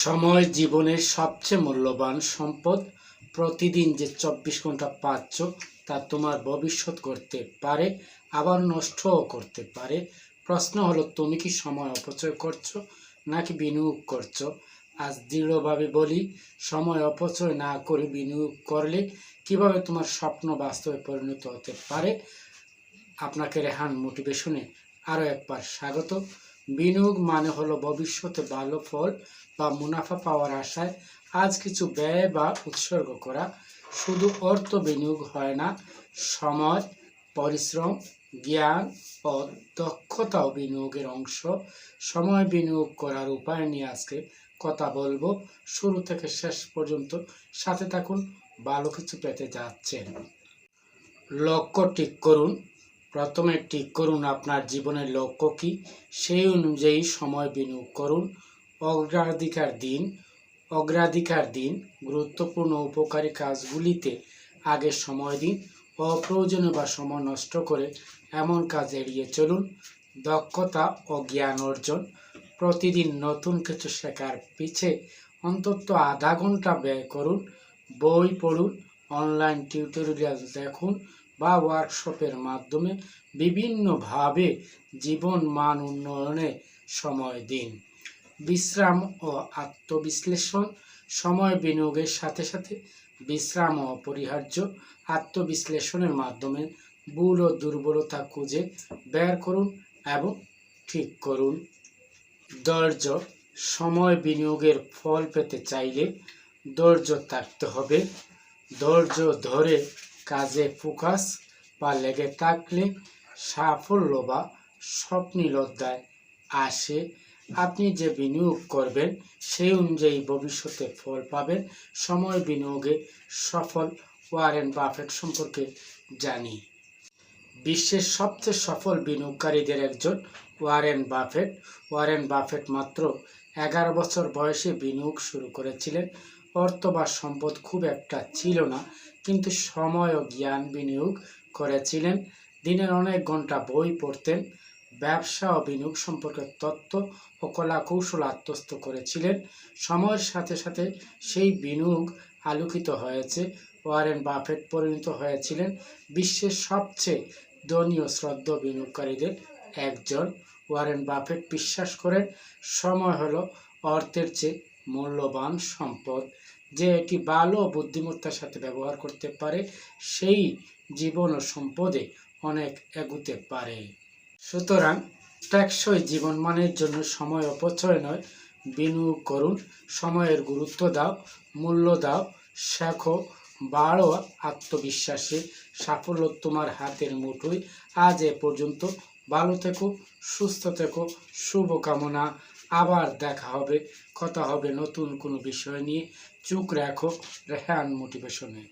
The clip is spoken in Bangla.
সময় জীবনের সবচেয়ে মূল্যবান সম্পদ প্রতিদিন যে চব্বিশ ঘণ্টা পাচ্ছ তা তোমার ভবিষ্যৎ করতে পারে, আবার নষ্টও করতে পারে। প্রশ্ন হলো, তুমি কি সময় অপচয় করছ নাকি বিনিয়োগ করছ? আজ দৃঢ়ভাবে বলি, সময় অপচয় না করে বিনিয়োগ করলে কীভাবে তোমার স্বপ্ন বাস্তবে পরিণত হতে পারে? আপনাকে রেহান মোটিভেশনে আরও একবার স্বাগত। বিনিয়োগ মানে হলো ভবিষ্যতে ভালো ফল বা মুনাফা পাওয়ার আশায় আজ কিছু ব্যয় বা উৎসর্গ করা। শুধু অর্থ বিনিয়োগ হয় না সময় পরিশ্রম, জ্ঞান ও দক্ষতাও বিনিয়োগের অংশ। সময় বিনিয়োগ করার উপায় নিয়ে আজকে কথা বলব। শুরু থেকে শেষ পর্যন্ত সাথে থাকুন, ভালো কিছু পেতে যাচ্ছেন। লক্ষ্য ঠিক করুন প্রথমে ঠিক করুন আপনার জীবনের লক্ষ্য কী, সেই অনুযায়ী সময় বিনিয়োগ করুন। অগ্রাধিকার দিন অগ্রাধিকার দিন, গুরুত্বপূর্ণ উপকারী কাজগুলিতে আগে সময় দিন অপ্রয়োজনীয় বা সময় নষ্ট করে এমন কাজ এড়িয়ে চলুন। দক্ষতা ও জ্ঞান অর্জন, প্রতিদিন নতুন কিছু শেখার পিছে অন্তত আধা ঘণ্টা ব্যয় করুন। বই পড়ুন, অনলাইন টিউটোরিয়াল দেখুন বা ওয়ার্কশপের মাধ্যমে বিভিন্নভাবে জীবন মান উন্নয়নে সময় দিন। বিশ্রাম ও আত্মবিশ্লেষণ, সময় বিনিয়োগের সাথে সাথে বিশ্রাম অপরিহার্য আত্মবিশ্লেষণের মাধ্যমে ভুল ও দুর্বলতা খুঁজে বের করুন এবং ঠিক করুন। ধৈর্য, সময় বিনিয়োগের ফল পেতে চাইলে ধৈর্য থাকতে হবে। ধৈর্য ধরে কাজে ফোকাস বা লেগে থাকলে সাফল্য বা স্বপ্নিলতায় আসে। আপনি যে বিনিয়োগ করবেন সেই অনুযায়ী ভবিষ্যতে ফল পাবেন। সময় বিনিয়োগে সফল ওয়ারেন বাফেট সম্পর্কে জানি। বিশ্বের সবচেয়ে সফল বিনিয়োগকারীদের একজন ওয়ারেন বাফেট। ওয়ারেন বাফেট মাত্র এগারো বছর বয়সে বিনিয়োগ শুরু করেছিলেন। অর্থ বা সম্পদ খুব একটা ছিল না, কিন্তু সময় ও জ্ঞান বিনিয়োগ করেছিলেন। দিনের অনেক ঘণ্টা বই পড়তেন, ব্যবসা ও বিনিয়োগ সম্পর্কে তথ্য ও কলা কৌশল আত্মস্থ করেছিলেন। সময়ের সাথে সাথে সেই বিনিয়োগ আলোকিত হয়েছে। ওয়ারেন বাফেট পরিণত হয়েছিলেন বিশ্বের সবচেয়ে ধনীয় শ্রদ্ধ বিনিয়োগকারীদের একজন। ওয়ারেন বাফেট বিশ্বাস করেন, সময় হলো অর্থের চেয়ে মূল্যবান সম্পদ যে এটি ভালো বুদ্ধিমত্তার সাথে ব্যবহার করতে পারে, সেই জীবন ও সম্পদে অনেক এগুতে পারে। সুতরাং টেকসই জীবনমানের জন্য সময় অপচয় নয়। বিনিয়োগ করুন, সময়ের গুরুত্ব দাও, মূল্য দাও, শেখো, বাড়ো আত্মবিশ্বাসে। সাফল্য তোমার হাতের মুঠোয়। আজ এ পর্যন্ত ভালো থেকো, সুস্থ থেকো, শুভকামনা। আবার দেখা হবে কথা হবে নতুন কোনো বিষয় নিয়ে। চোখ রাখো রেহান মোটিভেশনে।